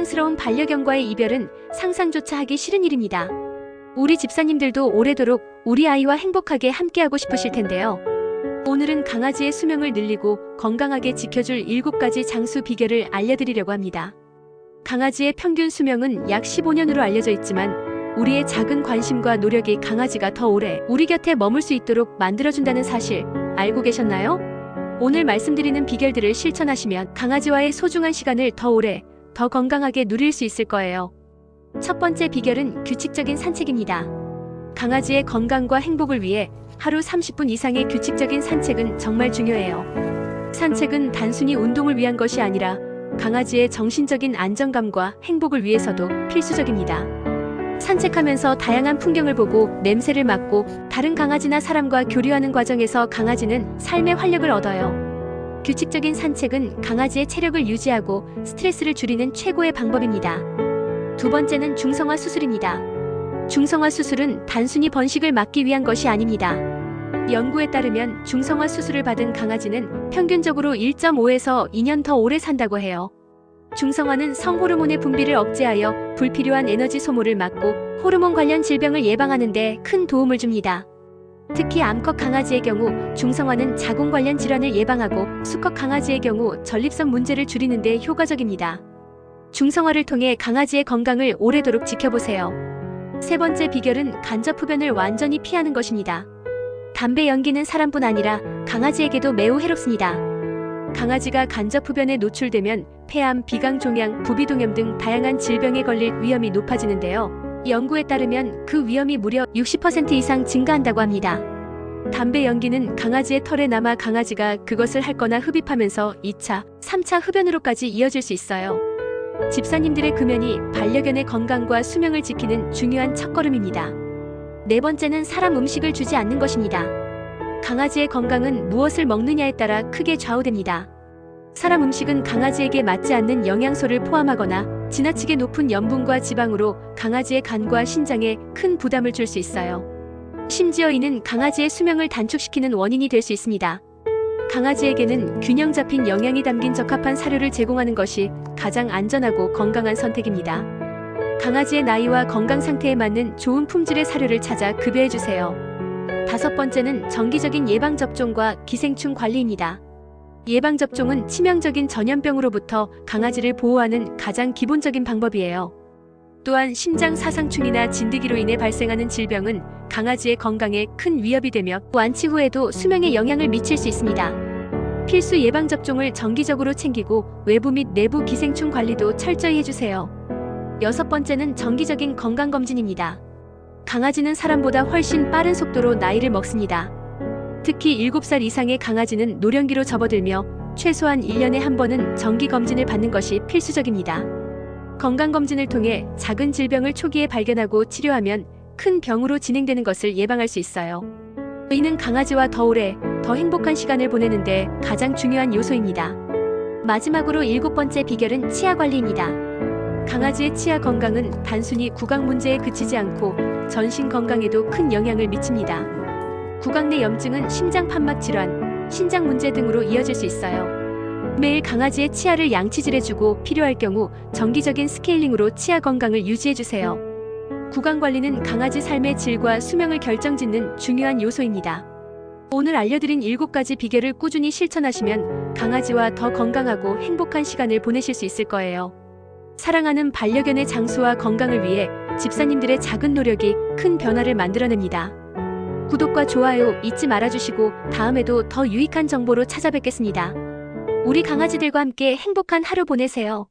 사랑스러운 반려견과의 이별은 상상조차 하기 싫은 일입니다. 우리 집사님들도 오래도록 우리 아이와 행복하게 함께하고 싶으실 텐데요. 오늘은 강아지의 수명을 늘리고 건강하게 지켜줄 7가지 장수 비결을 알려드리려고 합니다. 강아지의 평균 수명은 약 15년으로 알려져 있지만 우리의 작은 관심과 노력이 강아지가 더 오래 우리 곁에 머물 수 있도록 만들어준다는 사실 알고 계셨나요? 오늘 말씀드리는 비결들을 실천하시면 강아지와의 소중한 시간을 더 오래, 더 건강하게 누릴 수 있을 거예요. 첫 번째 비결은 규칙적인 산책입니다. 강아지의 건강과 행복을 위해 하루 30분 이상의 규칙적인 산책은 정말 중요해요. 산책은 단순히 운동을 위한 것이 아니라 강아지의 정신적인 안정감과 행복을 위해서도 필수적입니다. 산책하면서 다양한 풍경을 보고 냄새를 맡고 다른 강아지나 사람과 교류하는 과정에서 강아지는 삶의 활력을 얻어요. 규칙적인 산책은 강아지의 체력을 유지하고 스트레스를 줄이는 최고의 방법입니다. 두 번째는 중성화 수술입니다. 중성화 수술은 단순히 번식을 막기 위한 것이 아닙니다. 연구에 따르면 중성화 수술을 받은 강아지는 평균적으로 1.5에서 2년 더 오래 산다고 해요. 중성화는 성호르몬의 분비를 억제하여 불필요한 에너지 소모를 막고 호르몬 관련 질병을 예방하는 데 큰 도움을 줍니다. 특히 암컷 강아지의 경우 중성화는 자궁 관련 질환을 예방하고 수컷 강아지의 경우 전립선 문제를 줄이는 데 효과적입니다. 중성화를 통해 강아지의 건강을 오래도록 지켜보세요. 세 번째 비결은 간접 흡연을 완전히 피하는 것입니다. 담배 연기는 사람뿐 아니라 강아지에게도 매우 해롭습니다. 강아지가 간접 흡연에 노출되면 폐암, 비강 종양, 부비동염 등 다양한 질병에 걸릴 위험이 높아지는데요. 연구에 따르면 그 위험이 무려 60% 이상 증가한다고 합니다. 담배 연기는 강아지의 털에 남아 강아지가 그것을 핥거나 흡입하면서 2차, 3차 흡연으로까지 이어질 수 있어요. 집사님들의 금연이 반려견의 건강과 수명을 지키는 중요한 첫걸음입니다. 네 번째는 사람 음식을 주지 않는 것입니다. 강아지의 건강은 무엇을 먹느냐에 따라 크게 좌우됩니다. 사람 음식은 강아지에게 맞지 않는 영양소를 포함하거나 지나치게 높은 염분과 지방으로 강아지의 간과 신장에 큰 부담을 줄 수 있어요. 심지어 이는 강아지의 수명을 단축시키는 원인이 될 수 있습니다. 강아지에게는 균형 잡힌 영양이 담긴 적합한 사료를 제공하는 것이 가장 안전하고 건강한 선택입니다. 강아지의 나이와 건강 상태에 맞는 좋은 품질의 사료를 찾아 급여해 주세요. 다섯 번째는 정기적인 예방접종과 기생충 관리입니다. 예방접종은 치명적인 전염병으로부터 강아지를 보호하는 가장 기본적인 방법이에요. 또한 심장 사상충이나 진드기로 인해 발생하는 질병은 강아지의 건강에 큰 위협이 되며 완치 후에도 수명에 영향을 미칠 수 있습니다. 필수 예방접종을 정기적으로 챙기고 외부 및 내부 기생충 관리도 철저히 해주세요. 여섯 번째는 정기적인 건강검진입니다. 강아지는 사람보다 훨씬 빠른 속도로 나이를 먹습니다. 특히 7살 이상의 강아지는 노령기로 접어들며 최소한 1년에 한 번은 정기 검진을 받는 것이 필수적입니다. 건강검진을 통해 작은 질병을 초기에 발견하고 치료하면 큰 병으로 진행되는 것을 예방할 수 있어요. 이는 강아지와 더 오래, 더 행복한 시간을 보내는데 가장 중요한 요소입니다. 마지막으로 일곱 번째 비결은 치아 관리입니다. 강아지의 치아 건강은 단순히 구강 문제에 그치지 않고 전신 건강에도 큰 영향을 미칩니다. 구강 내 염증은 심장 판막 질환, 신장 문제 등으로 이어질 수 있어요. 매일 강아지의 치아를 양치질해주고 필요할 경우 정기적인 스케일링으로 치아 건강을 유지해주세요. 구강 관리는 강아지 삶의 질과 수명을 결정짓는 중요한 요소입니다. 오늘 알려드린 7가지 비결을 꾸준히 실천하시면 강아지와 더 건강하고 행복한 시간을 보내실 수 있을 거예요. 사랑하는 반려견의 장수와 건강을 위해 집사님들의 작은 노력이 큰 변화를 만들어냅니다. 구독과 좋아요 잊지 말아주시고 다음에도 더 유익한 정보로 찾아뵙겠습니다. 우리 강아지들과 함께 행복한 하루 보내세요.